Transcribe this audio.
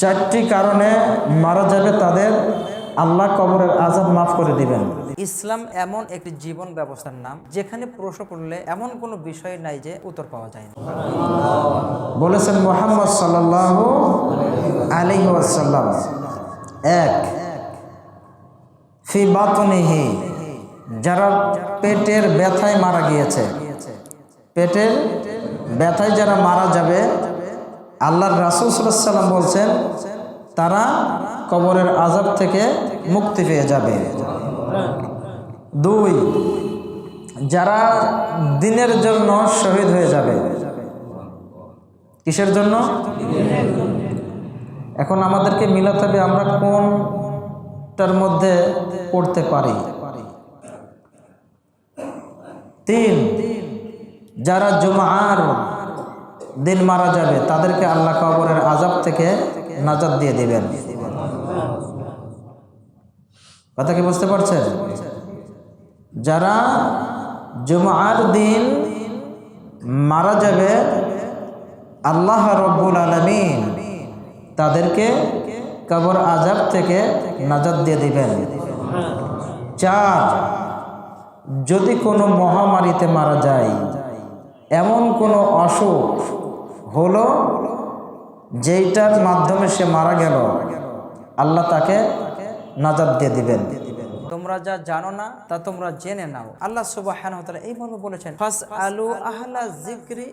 চারটি কারণে মারা যাবে তাদের আল্লাহ কবরের আজাদ মাফ করে দিবেন। ইসলাম এমন একটি জীবন ব্যবস্থার নাম যেখানে প্রশ্ন করলে এমন কোনো বিষয় নাই যে উত্তর পাওয়া যায় না। বলেছেন মোহাম্মদ সাল্লাহ আলী ওয়াসাল্লাম। এক ফি বাতনিহি যারা পেটের ব্যথায় মারা গিয়েছে। পেটের ব্যথায় যারা মারা যাবে আল্লাহর রাসুল সাল্লাম বলছেন, তারা কবরের আজাব থেকে মুক্তি পেয়ে যাবে। দুই, যারা দিনের জন্য শহীদ হয়ে যাবে। কিসের জন্য? এখন আমাদেরকে মিলাতে হবে আমরা কোনটার মধ্যে পড়তে পারি। তিন, যারা জুমার দিন মারা যাবে, তাদেরকে আল্লাহ কবরের আজাব থেকে নাজাদ দিয়ে দিবেন। কথা কি বুঝতে পারছেন? যারা জুমার দিন মারা যাবে, আল্লাহ রব্বুল আলমিন তাদেরকে কবর আজাব থেকে নাজাদ দিয়ে দিবেন। চার, যদি কোনো মহামারীতে মারা যায়, এমন কোনো অসুখ হলো, যেইটার মাধ্যমে সে মারা গেল, আল্লাহ তাকে নাজাদ দিয়ে দিবেন। তোমরা যা জানো না, তা তোমরা জেনে নাও। আল্লাহ সুবাহ বলেছেন ফাস আলু আহলা জিক্রি